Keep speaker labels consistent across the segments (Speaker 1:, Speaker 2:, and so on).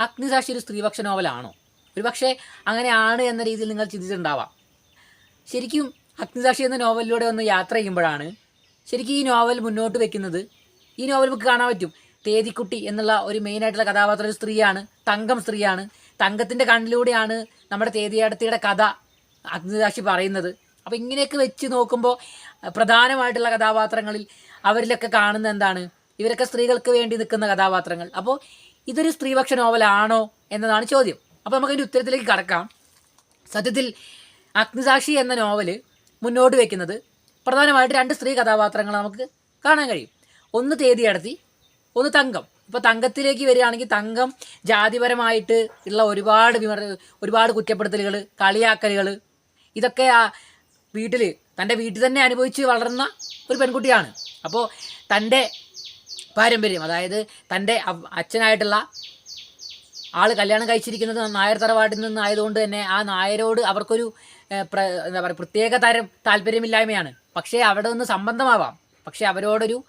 Speaker 1: അഗ്നിസാക്ഷി ഒരു സ്ത്രീപക്ഷ നോവലാണോ? ഒരു പക്ഷേ അങ്ങനെയാണ് എന്ന രീതിയിൽ നിങ്ങൾ ചിന്തിച്ചിട്ടുണ്ടാവാം. ശരിക്കും അഗ്നിസാക്ഷി എന്ന നോവലിലൂടെ ഒന്ന് യാത്ര ചെയ്യുമ്പോഴാണ് ശരിക്കും ഈ നോവൽ മുന്നോട്ട് വെക്കുന്നത്. ഈ നോവൽ നമുക്ക് കാണാൻ പറ്റും. തേതിക്കുട്ടി എന്നുള്ള ഒരു മെയിനായിട്ടുള്ള കഥാപാത്രം ഒരു സ്ത്രീയാണ് തങ്കം സ്ത്രീയാണ്. തങ്കത്തിന്റെ കണ്ണിലൂടെയാണ് നമ്മുടെ തേതിയടത്തിയുടെ കഥ അഗ്നിസാക്ഷി പറയുന്നത്. അപ്പോൾ ഇങ്ങനെയൊക്കെ വെച്ച് നോക്കുമ്പോൾ പ്രധാനമായിട്ടുള്ള കഥാപാത്രങ്ങളിൽ അവരിലൊക്കെ കാണുന്ന എന്താണ്? ഇവരൊക്കെ സ്ത്രീകൾക്ക് വേണ്ടി നിൽക്കുന്ന കഥാപാത്രങ്ങൾ. അപ്പോൾ ഇതൊരു സ്ത്രീപക്ഷ നോവലാണോ എന്നതാണ് ചോദ്യം. അപ്പോൾ നമുക്ക് അതിന്റെ ഉത്തരത്തിലേക്ക് കടക്കാം. സത്യത്തിൽ അഗ്നിസാക്ഷി എന്ന നോവൽ മുന്നോട്ട് വയ്ക്കുന്നത് പ്രധാനമായിട്ട് രണ്ട് സ്ത്രീ കഥാപാത്രങ്ങൾ നമുക്ക് കാണാൻ കഴിയും. ഒന്ന് തേതി അടത്തി ഒന്ന് തങ്കം. ഇപ്പോൾ തങ്കത്തിലേക്ക് വരികയാണെങ്കിൽ തങ്കം ജാതിപരമായിട്ട് ഉള്ള ഒരുപാട് വിമർ ഒരുപാട് കുറ്റപ്പെടുത്തലുകൾ കളിയാക്കലുകൾ ഇതൊക്കെ ആ വീട്ടിൽ തന്റെ വീട്ടിൽ തന്നെ അനുഭവിച്ച് വളർന്ന ഒരു പെൺകുട്ടിയാണ്. അപ്പോൾ തന്റെ പാരമ്പര്യം. അതായത് തന്റെ അച്ഛനായിട്ടുള്ള ആൾ കല്യാണം കഴിച്ചിരിക്കുന്നത് നായർ തറവാട്ടിൽ നിന്നായതുകൊണ്ട് തന്നെ ആ നായരോട് അവർക്കൊരു എന്താ പറയുക പ്രത്യേക തരം താല്പര്യമില്ലായ്മയാണ്. പക്ഷേ അവിടെ നിന്ന് സംബന്ധമാവാം. പക്ഷേ അവരോടൊരു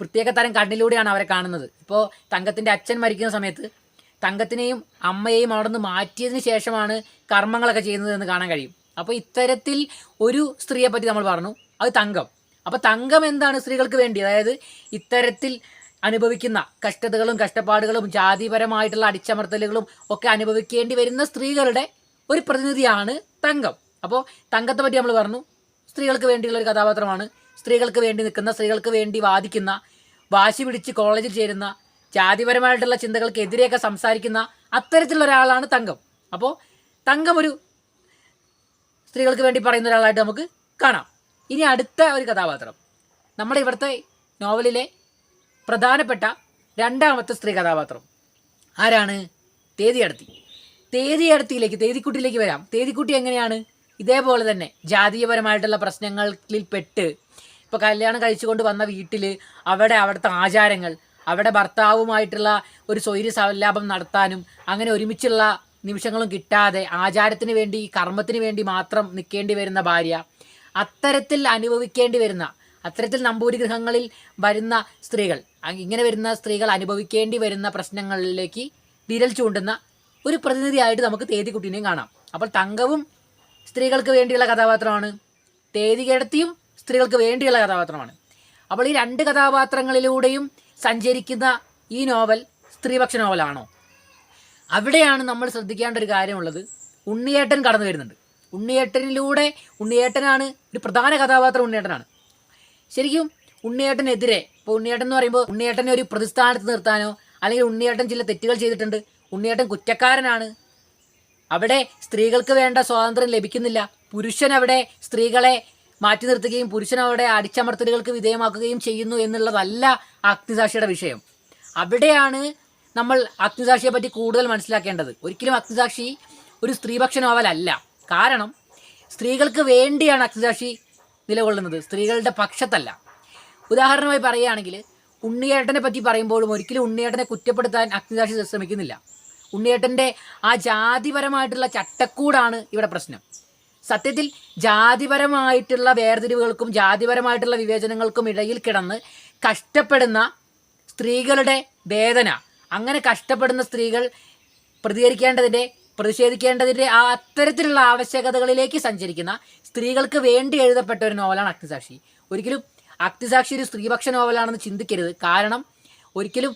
Speaker 1: പ്രത്യേക തരം കണ്ണിലൂടെയാണ് അവരെ കാണുന്നത്. ഇപ്പോൾ തങ്കത്തിന്റെ അച്ഛൻ മരിക്കുന്ന സമയത്ത് തങ്കത്തിനെയും അമ്മയെയും അവിടെ നിന്ന് മാറ്റിയതിന് ശേഷമാണ് കർമ്മങ്ങളൊക്കെ ചെയ്യുന്നതെന്ന് കാണാൻ കഴിയും. അപ്പോൾ ഇത്തരത്തിൽ ഒരു സ്ത്രീയെപ്പറ്റി നമ്മൾ പറഞ്ഞു. അത് തങ്കം. അപ്പോൾ തങ്കം എന്താണ് സ്ത്രീകൾക്ക് വേണ്ടി? അതായത് ഇത്തരത്തിൽ അനുഭവിക്കുന്ന കഷ്ടതകളും കഷ്ടപ്പാടുകളും ജാതിപരമായിട്ടുള്ള അടിച്ചമർത്തലുകളും ഒക്കെ അനുഭവിക്കേണ്ടി വരുന്ന സ്ത്രീകളുടെ ഒരു പ്രതിനിധിയാണ് തങ്കം. അപ്പോൾ തങ്കത്തെ പറ്റി നമ്മൾ പറഞ്ഞു. സ്ത്രീകൾക്ക് വേണ്ടിയുള്ള ഒരു കഥാപാത്രമാണ്. സ്ത്രീകൾക്ക് വേണ്ടി നിൽക്കുന്ന സ്ത്രീകൾക്ക് വേണ്ടി വാദിക്കുന്ന വാശി പിടിച്ച് കോളേജിൽ ചേരുന്ന ജാതിപരമായിട്ടുള്ള ചിന്തകൾക്കെതിരെയൊക്കെ സംസാരിക്കുന്ന അത്തരത്തിലുള്ള ഒരാളാണ് തങ്കം. അപ്പോൾ തങ്കം ഒരു സ്ത്രീകൾക്ക് വേണ്ടി പറയുന്ന ഒരാളായിട്ട് നമുക്ക് കാണാം. ഇനി അടുത്ത ഒരു കഥാപാത്രം. നമ്മുടെ ഇവിടുത്തെ നോവലിലെ പ്രധാനപ്പെട്ട രണ്ടാമത്തെ സ്ത്രീ കഥാപാത്രം. ആരാണ്? തേതിയടത്തി. തേതിയടത്തിയിലേക്ക് തേതിക്കുട്ടിയിലേക്ക് വരാം. തേതിക്കുട്ടി എങ്ങനെയാണ്? ഇതേപോലെ തന്നെ ജാതീയപരമായിട്ടുള്ള പ്രശ്നങ്ങളിൽ പെട്ട് ഇപ്പോൾ കല്യാണം കഴിച്ചുകൊണ്ട് വന്ന വീട്ടിൽ അവിടെ അവിടുത്തെ ആചാരങ്ങൾ അവിടെ ഭർത്താവുമായിട്ടുള്ള ഒരു സ്വൈര്യ സല്ലാപം നടത്താനും അങ്ങനെ ഒരുമിച്ചുള്ള നിമിഷങ്ങളും കിട്ടാതെ ആചാരത്തിന് വേണ്ടി കർമ്മത്തിന് വേണ്ടി മാത്രം നിൽക്കേണ്ടി വരുന്ന ഭാര്യ അത്തരത്തിൽ അനുഭവിക്കേണ്ടി വരുന്ന അത്തരത്തിൽ നമ്പൂരി ഗൃഹങ്ങളിൽ വരുന്ന സ്ത്രീകൾ ഇങ്ങനെ വരുന്ന സ്ത്രീകൾ അനുഭവിക്കേണ്ടി വരുന്ന പ്രശ്നങ്ങളിലേക്ക് വിരൽ ചൂണ്ടുന്ന ഒരു പ്രതിനിധിയായിട്ട് നമുക്ക് തേതിക്കുട്ടീനെയും കാണാം. അപ്പോൾ തങ്കവും സ്ത്രീകൾക്ക് വേണ്ടിയുള്ള കഥാപാത്രമാണ്. തേതികേടത്തിയും സ്ത്രീകൾക്ക് വേണ്ടിയുള്ള കഥാപാത്രമാണ്. അപ്പോൾ ഈ രണ്ട് കഥാപാത്രങ്ങളിലൂടെയും സഞ്ചരിക്കുന്ന ഈ നോവൽ സ്ത്രീപക്ഷ നോവലാണോ? അവിടെയാണ് നമ്മൾ ശ്രദ്ധിക്കേണ്ട ഒരു കാര്യമുള്ളത്. ഉണ്ണിയേട്ടൻ കടന്നു വരുന്നുണ്ട്. ഉണ്ണിയേട്ടനിലൂടെ ഉണ്ണിയേട്ടനാണ് ഒരു പ്രധാന കഥാപാത്രം ഉണ്ണിയേട്ടനാണ്. ശരിക്കും ഉണ്ണിയേട്ടനെതിരെ ഇപ്പോൾ ഉണ്ണിയേട്ടൻ എന്ന് പറയുമ്പോൾ ഉണ്ണിയേട്ടനെ ഒരു പ്രതിസ്ഥാനത്ത് നിർത്താനോ അല്ലെങ്കിൽ ഉണ്ണിയേട്ടൻ ചില തെറ്റുകൾ ചെയ്തിട്ടുണ്ട് ഉണ്ണിയേട്ടൻ കുറ്റക്കാരനാണ്. അവിടെ സ്ത്രീകൾക്ക് വേണ്ട സ്വാതന്ത്ര്യം ലഭിക്കുന്നില്ല. പുരുഷൻ അവിടെ സ്ത്രീകളെ മാറ്റി നിർത്തുകയും പുരുഷൻ അവിടെ അടിച്ചമർത്തലുകൾക്ക് വിധേയമാക്കുകയും ചെയ്യുന്നു എന്നുള്ളതല്ല അഗ്നിസാക്ഷിയുടെ വിഷയം. അവിടെയാണ് നമ്മൾ അഗ്നിസാക്ഷിയെ പറ്റി കൂടുതൽ മനസ്സിലാക്കേണ്ടത്. ഒരിക്കലും അഗ്നിസാക്ഷി ഒരു സ്ത്രീപക്ഷ നോവലല്ല കാരണം സ്ത്രീകൾക്ക് വേണ്ടിയാണ് അഗ്നിസാക്ഷി നിലകൊള്ളുന്നത്. സ്ത്രീകളുടെ പക്ഷത്തല്ല. ഉദാഹരണമായി പറയുകയാണെങ്കിൽ ഉണ്ണിയേട്ടനെ പറ്റി പറയുമ്പോഴും ഒരിക്കലും ഉണ്ണിയേട്ടനെ കുറ്റപ്പെടുത്താൻ അഗ്നിസാക്ഷി ശ്രമിക്കുന്നില്ല. ഉണ്ണിയേട്ടന്റെ ആ ജാതിപരമായിട്ടുള്ള ചട്ടക്കൂടാണ് ഇവിടെ പ്രശ്നം. സത്യത്തിൽ ജാതിപരമായിട്ടുള്ള വേർതിരിവുകൾക്കും ജാതിപരമായിട്ടുള്ള വിവേചനങ്ങൾക്കും ഇടയിൽ കിടന്ന് കഷ്ടപ്പെടുന്ന സ്ത്രീകളുടെ വേദന അങ്ങനെ കഷ്ടപ്പെടുന്ന സ്ത്രീകൾ പ്രതികരിക്കേണ്ടതിന്റെ പ്രതിഷേധിക്കേണ്ടതിന്റെ ആ അത്തരത്തിലുള്ള ആവശ്യകതകളിലേക്ക് സഞ്ചരിക്കുന്ന സ്ത്രീകൾക്ക് വേണ്ടി എഴുതപ്പെട്ട ഒരു നോവലാണ് അഗ്നിസാക്ഷി ഒരിക്കലും അഗ്നിസാക്ഷി ഒരു സ്ത്രീപക്ഷ നോവലാണെന്ന് ചിന്തിക്കരുത്. കാരണം ഒരിക്കലും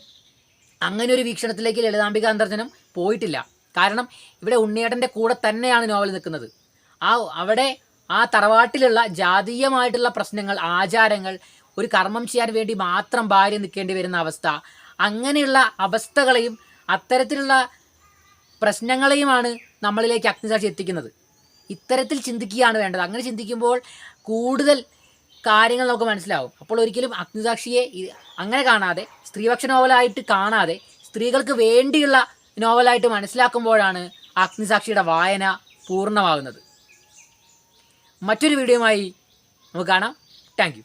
Speaker 1: അങ്ങനെ ഒരു വീക്ഷണത്തിലേക്ക് ലളിതാംബിക അന്തർജനം പോയിട്ടില്ല. കാരണം ഇവിടെ ഉണ്ണിയേട്ടന്റെ കൂടെ തന്നെയാണ് നോവൽ നിൽക്കുന്നത്. ആ അവിടെ ആ തറവാട്ടിലുള്ള ജാതീയമായിട്ടുള്ള പ്രശ്നങ്ങൾ ആചാരങ്ങൾ ഒരു കർമ്മം ചെയ്യാൻ വേണ്ടി മാത്രം ഭാര്യ നിൽക്കേണ്ടി വരുന്ന അവസ്ഥ അങ്ങനെയുള്ള അവസ്ഥകളെയും അത്തരത്തിലുള്ള പ്രശ്നങ്ങളെയുമാണ് നമ്മളിലേക്ക് അഗ്നിസാക്ഷി എത്തിക്കുന്നത്. ഇത്തരത്തിൽ ചിന്തിക്കുകയാണ് വേണ്ടത്. അങ്ങനെ ചിന്തിക്കുമ്പോൾ കൂടുതൽ കാര്യങ്ങൾ നമുക്ക് മനസ്സിലാവും. അപ്പോൾ ഒരിക്കലും അഗ്നിസാക്ഷിയെ അങ്ങനെ കാണാതെ സ്ത്രീപക്ഷ നോവലായിട്ട് കാണാതെ സ്ത്രീകൾക്ക് വേണ്ടിയുള്ള നോവലായിട്ട് മനസ്സിലാക്കുമ്പോഴാണ് അഗ്നിസാക്ഷിയുടെ വായന പൂർണമാകുന്നത്. മറ്റൊരു വീഡിയോയുമായി നമുക്ക് കാണാം. താങ്ക്